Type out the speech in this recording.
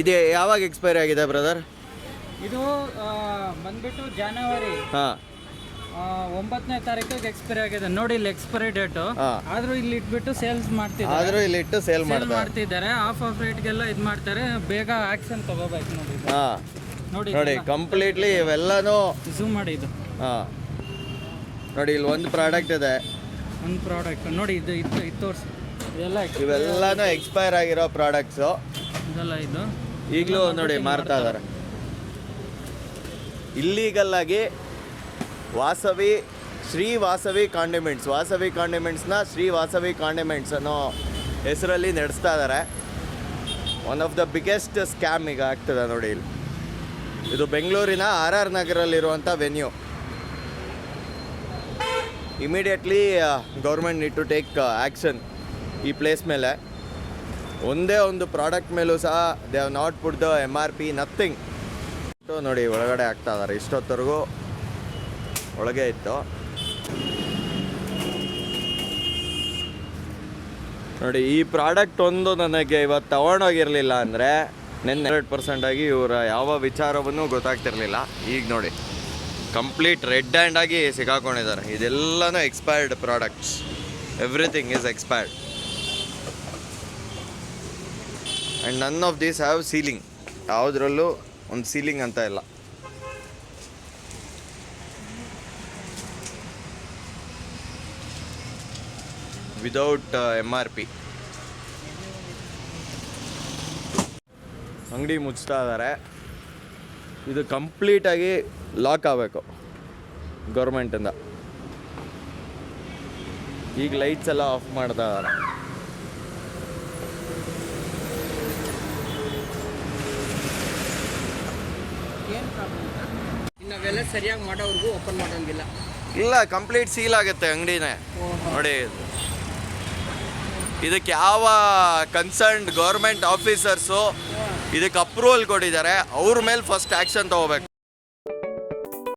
ಇದು ಯಾವಾಗ ಎಕ್ಸ್ಪೈರಿ ಆಗಿದೆ ಬ್ರದರ್ ಇದು ಆ, ಬಂದ್ಬಿಟ್ಟು ಜನವರಿ ಹಾಂ. ಆ, ಒಂಬತ್ತನೇ ತಾರೀಕಿಗೆ ಎಕ್ಸ್ಪೈರಿ ಆಗಿದೆ. ನೋಡಿ ಇಲ್ಲಿ ಎಕ್ಸ್ಪೈರಿ ಡೇಟ್ ಹಾ. ಆದ್ರೂ ಇಲ್ಲಿ ಇಟ್ಬಿಟ್ಟು ಸೇಲ್ಸ್ ಮಾಡ್ತಿದ್ದಾರೆ. ಆದರೂ ಇಲ್ಲಿ ಇಟ್ಟು ಸೇಲ್ ಮಾಡ್ತಾರೆ. ಮಾಡ್ತಿದ್ದಾರೆ. ಆಫ್ ಆಫ್ ರೇಟ್ಗೆಲ್ಲ ಇದು ಮಾಡ್ತಾರೆ. ಬೇಗ ಆಕ್ಷನ್ ತಗೋಬೇಕು ನೋಡಿ ಇದು. ಹಾಂ. ನೋಡಿ ನೋಡಿ ಕಂಪ್ಲೀಟ್ಲಿ ಇವೆಲ್ಲನೂ ಝೂಮ್ ಮಾಡಿ ಇದು. ಹಾಂ. ನೋಡಿ ಇಲ್ಲಿ ಒಂದು ಪ್ರಾಡಕ್ಟ್ ಇದೆ. ಒಂದು ಪ್ರಾಡಕ್ಟ್ ನೋಡಿ ಇದು ಇದು ಇದು ತೋರಿಸಿ ಇದೆಲ್ಲ ಇವೆಲ್ಲನೂ ಎಕ್ಸ್ಪೈರ್ ಆಗಿರೋ ಪ್ರಾಡಕ್ಟ್ಸು ಇದೆಲ್ಲ ಇದು? ಈಗಲೂ ನೋಡಿ ಮಾರ್ತಾ ಇದ್ದಾರೆ. ಇಲ್ಲೀಗಲ್ ಆಗಿ ವಾಸವಿ ಶ್ರೀ ವಾಸವಿ ಕಾಂಡಿಮೆಂಟ್ಸ್ ವಾಸವಿ ಕಾಂಡಿಮೆಂಟ್ಸ್ನ ಶ್ರೀ ವಾಸವಿ ಕಾಂಡಿಮೆಂಟ್ಸ್ ಅನ್ನೋ ಹೆಸರಲ್ಲಿ ನಡೆಸ್ತಾ ಇದ್ದಾರೆ. One of the biggest scam ಈಗ ಆಗ್ತದೆ ನೋಡಿ ಇಲ್ಲಿ. ಇದು ಬೆಂಗಳೂರಿನ R R ನಗರಲ್ಲಿರುವಂಥ venue immediately government need to take action ಈ ಪ್ಲೇಸ್ ಮೇಲೆ. ಒಂದೇ ಒಂದು ಪ್ರಾಡಕ್ಟ್ ಮೇಲೂ ಸಹ they have not put the M R P nothing. ನೋಡಿ ಒಳಗಡೆ ಆಗ್ತಾ ಇದ್ದಾರೆ ಇಷ್ಟೊತ್ತವರೆಗೂ ಒಳಗೆ ಇತ್ತು. ನೋಡಿ, ಈ ಪ್ರಾಡಕ್ಟ್ ಒಂದು ನನಗೆ ಇವತ್ತು ತಗೊಂಡೋಗಿರಲಿಲ್ಲ ಅಂದರೆ ನೆನ್ನೆ ಹಂಡ್ರೆಡ್ ಪರ್ಸೆಂಟ್ ಆಗಿ ಇವರ ಯಾವ ವಿಚಾರವನ್ನು ಗೊತ್ತಾಗ್ತಿರಲಿಲ್ಲ. ಈಗ ನೋಡಿ, ಕಂಪ್ಲೀಟ್ ರೆಡ್ ಹ್ಯಾಂಡ್ ಆಗಿ ಸಿಕ್ಕಾಕೊಂಡಿದ್ದಾರೆ. ಇದೆಲ್ಲನೂ expired products. Everything is expired. And none of these have sealing ಯಾವುದ್ರಲ್ಲೂ ಒಂದು ಸೀಲಿಂಗ್ ಅಂತ ಇಲ್ಲ. ವಿದೌಟ್ ಎಂ ಆರ್ ಪಿ ಅಂಗಡಿ ಮುಚ್ತಾ ಇದ್ದಾರೆ. ಇದು ಕಂಪ್ಲೀಟಾಗಿ ಲಾಕ್ ಆಗಬೇಕು. ಗೌರ್ಮೆಂಟಿಂದ ಈಗ ಲೈಟ್ಸ್ ಎಲ್ಲ ಆಫ್ ಮಾಡ್ತಾ ಇದ್ದಾರೆ. ಇನ್ನು ಅವೆಲ್ಲ ಸರಿಯಾಗಿ ಮಾಡೋವರೆಗೂ ಓಪನ್ ಮಾಡೋಂಗಿಲ್ಲ. ಇಲ್ಲ ಕಂಪ್ಲೀಟ್ ಸೀಲ್ ಆಗುತ್ತೆ ಅಂಗಡಿನೇ. ನೋಡಿ ಇದಕ್ಕೆ ಯಾವ ಕನ್ಸರ್ನ್ಡ್ ಗೌರ್ಮೆಂಟ್ ಆಫೀಸರ್ಸು ಇದಕ್ಕೆ ಅಪ್ರೂವಲ್ ಕೊಟ್ಟಿದ್ದಾರೆ. ಅವ್ರ ಮೇಲೆ ಫಸ್ಟ್ ಆ್ಯಕ್ಷನ್ ತಗೋಬೇಕು.